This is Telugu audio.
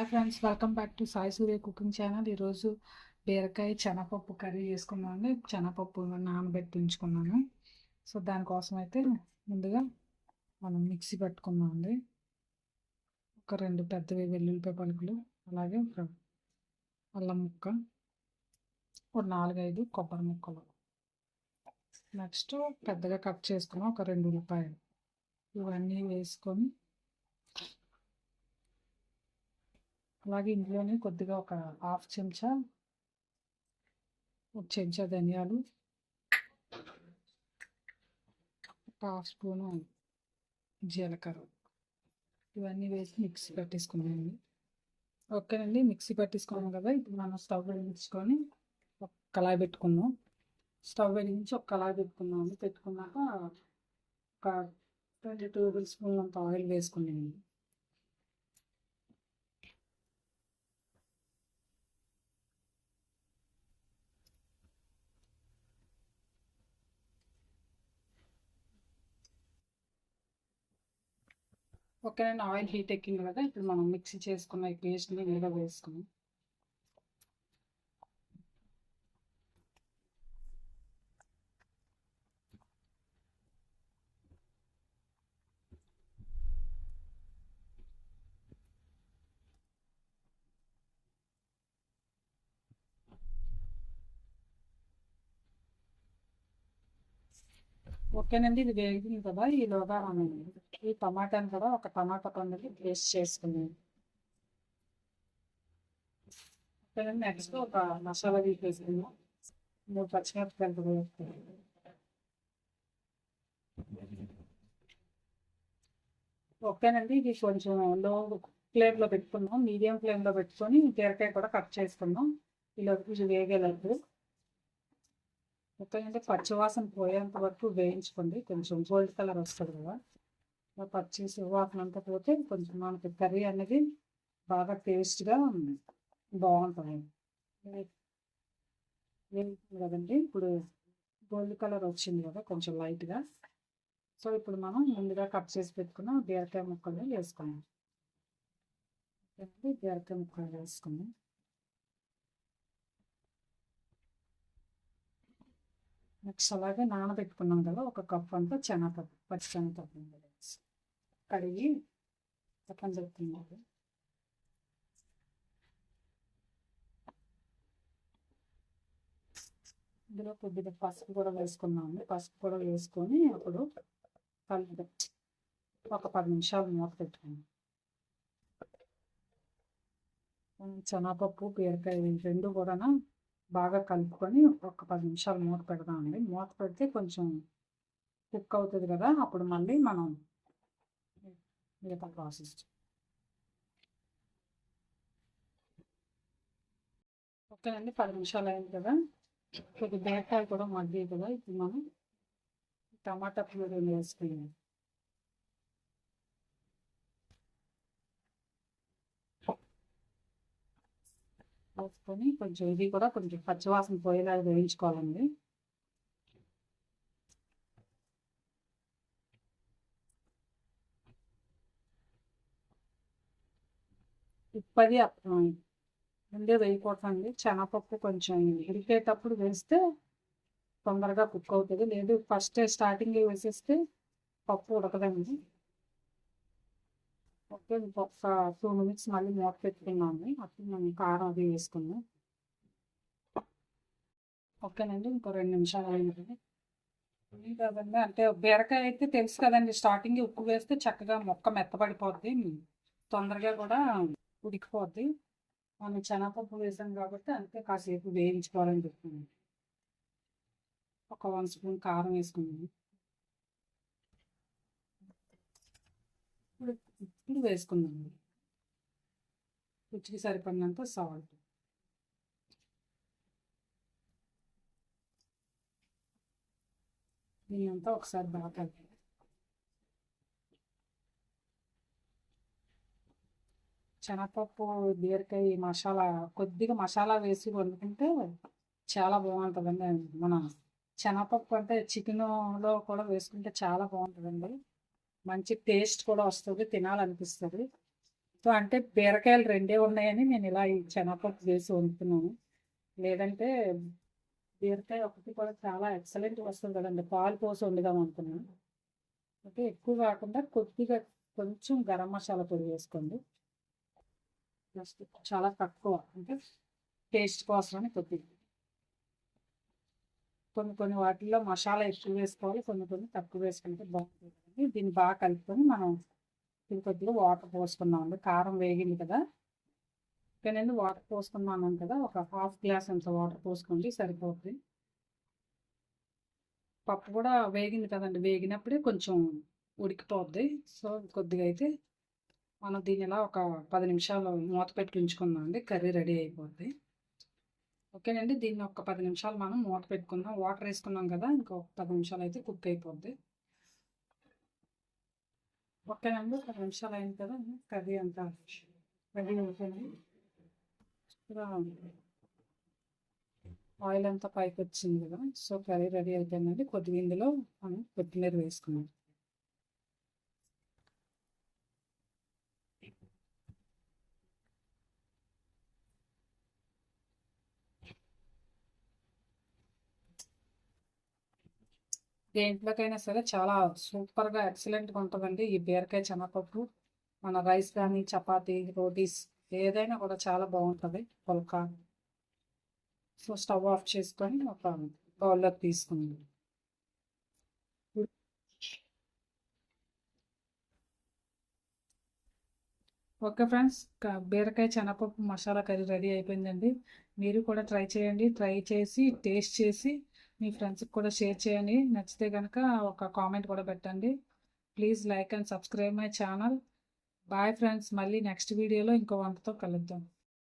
Hi friends welcome back to Sai Surya cooking channel ఈరోజు బీరకాయ శనగపప్పు కర్రీ చేసుకున్నాను శనగపప్పు నానబెట్టి ఉంచుకున్నాను సో దానికోసం అయితే ముందుగా మనం మిక్సీ పెట్టుకున్నాం అండి ఒక రెండు పెద్దవి వెల్లుల్లిపాయ పలుకులు అలాగే ఒక అల్లం ముక్క ఒక నాలుగైదు కొబ్బరి ముక్కలు. నెక్స్ట్ పెద్దగా కట్ చేసుకున్నాం ఒక రెండు ఉల్లిపాయలు. ఇవన్నీ వేసుకొని అలాగే ఇందులోనే కొద్దిగా ఒక హాఫ్ చెంచా ఒక చెంచా ధనియాలు ఒక హాఫ్ స్పూను జీలకర్ర. ఇవన్నీ వేసి మిక్సీ పట్టేసుకున్నామండి ఓకేనండి మిక్సీ పట్టేసుకున్నాం కదా ఇప్పుడు మనం స్టవ్ వెలిగించుకొని ఒక కళాయి పెట్టుకున్నాం స్టవ్ వెలిగించి ఒక కళాయి పెట్టుకున్నాము పెట్టుకున్నాక ఒక ట్వంటీ టూ స్పూన్ అంత ఆయిల్ వేసుకున్నాను ఓకేనండి ఆయిల్ హీట్ ఎక్కింది కదా ఇప్పుడు మనం మిక్సీ చేసుకున్న ఈ పేస్ట్ని ఇందులో వేసుకున్నాం ఓకేనండి ఇది వేగింది కదా ఈలోగా మనం ఈ టమాటాను కూడా ఒక టమాటా పండుగ పేస్ట్ చేసుకున్నాను. ఓకేనండి నెక్స్ట్ ఒక మసాలా వేసుకున్నాం మూడు పచ్చిమిరపకాయలు వేసుకున్నాం ఓకేనండి ఇది కొంచెం లో ఫ్లేమ్లో పెట్టుకున్నాం మీడియం ఫ్లేమ్లో పెట్టుకొని బీరకాయ కూడా కట్ చేసుకున్నాం ఇలా కొంచెం వేగేలాగా. ఓకేనంటే పచ్చివాసన పోయేంత వరకు వేయించుకోండి. కొంచెం గోల్డ్ కలర్ వస్తుంది కదా. పచ్చి వాసన అంతా పోతే కొంచెం మనకి కర్రీ అనేది బాగా టేస్ట్గా బాగుంటుంది. కదండి. ఇప్పుడు గోల్డ్ కలర్ వచ్చింది కదా కొంచెం లైట్గా సో ఇప్పుడు మనం ముందుగా కట్ చేసి పెట్టుకున్న బీరకాయ ముక్కలు వేసుకున్నాం బీరకాయ ముక్కలు వేసుకున్నాం నెక్స్ట్ అలాగే నానబెట్టుకున్నాం కదా ఒక కప్ అంతా చెనపప్పు పచ్చి శనగపప్పు కడిగి పక్కన పెట్టుకున్నాము ఇందులో కొద్దిగా పసుపు కూడా వేసుకున్నాము పసుపు కూడా వేసుకొని అప్పుడు కలిపి ఒక పది నిమిషాలు మూత పెట్టుకున్నాం శనగపప్పు బీరకాయ రెండు కూడా బాగా కలుపుకొని ఒక పది నిమిషాలు మూత పెడదామండి. మూత పెడితే కొంచెం కుక్ అవుతుంది కదా అప్పుడు మళ్ళీ మనం మిగతా ప్రాసెస్ ఓకేనండి పది నిమిషాలు అయింది కదా కొద్ది బీరకాయ కూడా మగ్గి కదా ఇప్పుడు మనం టమాటా ప్యూరీ వేసుకున్నాం వేసుకొని కొంచెం ఇది కూడా కొంచెం పచ్చివాసన పోయేలాగా వేయించుకోవాలండి ఉప్పది ముందే వేయకూడదండి శనగపప్పు కొంచెం ఉడికేటప్పుడు వేస్తే తొందరగా కుక్ అవుతుంది. లేదు ఫస్ట్ స్టార్టింగ్ వేసేస్తే పప్పు ఉడకదండి. ఓకే ఒక టూ మినిట్స్ మళ్ళీ మూత పెట్టుకున్నాము అప్పుడు మనం కారం అది వేసుకున్నాం. ఓకేనండి ఇంకో రెండు నిమిషాలు అయింది. కదండి అంటే బీరకాయ అయితే తెలుసు కదండి స్టార్టింగ్ ఉప్పు వేస్తే చక్కగా మొక్క మెత్తబడిపోద్ది. తొందరగా కూడా ఉడికిపోద్ది మనం శనగపప్పు వేసాం కాబట్టి అంతే కాసేపు వేయించుకోవాలని చెప్తున్నాను. ఒక వన్ స్పూన్ కారం వేసుకున్నాను ఇప్పుడు ఇప్పుడు వేసుకుందాం. రుచికి సరిపడినంత సాల్ట్ దీనంతా ఒకసారి బాగా కలిపి శనగపప్పు బీరకాయ మసాలా కొద్దిగా మసాలా వేసి వండుకుంటే చాలా బాగుంటుందండి. మన శనగపప్పు అంటే చికెన్లో కూడా వేసుకుంటే చాలా బాగుంటుందండి. మంచి టేస్ట్ కూడా వస్తుంది తినాలనిపిస్తుంది. సో అంటే బీరకాయలు రెండే ఉన్నాయని నేను ఇలా ఈ శనగపప్పు వేసి వండుతున్నాను. లేదంటే బీరకాయ ఒకటి కూడా చాలా ఎక్సలెంట్ వస్తుంది కదండి. పాలు పోసి వండుదాం అనుకున్నాను. అంటే ఎక్కువ కాకుండా కొద్దిగా కొంచెం గరం మసాలా పొడి వేసుకోండి. జస్ట్ చాలా తక్కువ. అంటే టేస్ట్ కోసమని కొద్దిగా కొన్ని కొన్ని వాటిల్లో మసాలా ఎక్కువ వేసుకోవాలి కొన్ని కొన్ని తక్కువ వేసుకుంటే బాగుంటుంది. దీన్ని బాగా కలుపుకొని మనం ఇది కొద్దిగా వాటర్ పోసుకున్నామండి కారం వేగింది కదా. ఇక్కడ నేను వాటర్ పోసుకున్నాను కదా. ఒక హాఫ్ గ్లాస్ అంత వాటర్ పోసుకోండి సరిపోతుంది పప్పు కూడా వేగింది కదండి. వేగినప్పుడే కొంచెం ఉడికిపోద్ది. సో కొద్దిగా అయితే మనం దీని ఇలా ఒక పది నిమిషాలు మూత పెట్టి ఉంచుకుందాం అండి. కర్రీ రెడీ అయిపోద్ది. ఓకేనండి. దీన్ని ఒక పది నిమిషాలు మనం మూత పెట్టుకుందాం. వాటర్ వేసుకున్నాం కదా ఇంకొక పది నిమిషాలు అయితే కుక్ అయిపోద్ది. ఓకేనండి. పది నిమిషాలు అయింది కదా కర్రీ అంతా రెడీ అవుతుంది ఆయిల్ అంతా పైకి వచ్చింది కదా సో కర్రీ రెడీ అయిపోయిందండి. కొద్దిగా ఇందులో మనం కొత్తిమీర వేసుకున్నాం దేంట్లోకైనా సరే చాలా సూపర్గా ఎక్సలెంట్గా ఉంటుందండి ఈ బీరకాయ శనగపప్పు మన రైస్ కానీ చపాతీ రోటీస్ ఏదైనా కూడా చాలా బాగుంటుంది. పుల్కా. సో స్టవ్ ఆఫ్ చేసుకొని ఒక బౌల్లోకి తీసుకుంది. ఓకే ఫ్రెండ్స్ బీరకాయ శనగపప్పు మసాలా కర్రీ రెడీ అయిపోయిందండి. మీరు కూడా ట్రై చేయండి. ట్రై చేసి టేస్ట్ చేసి మీ ఫ్రెండ్స్కి కూడా షేర్ చేయండి. నచ్చితే కనుక ఒక కామెంట్ కూడా పెట్టండి. Please like and subscribe my channel. Bye friends. మళ్ళీ నెక్స్ట్ వీడియోలో ఇంకో వంటతో కలుద్దాం.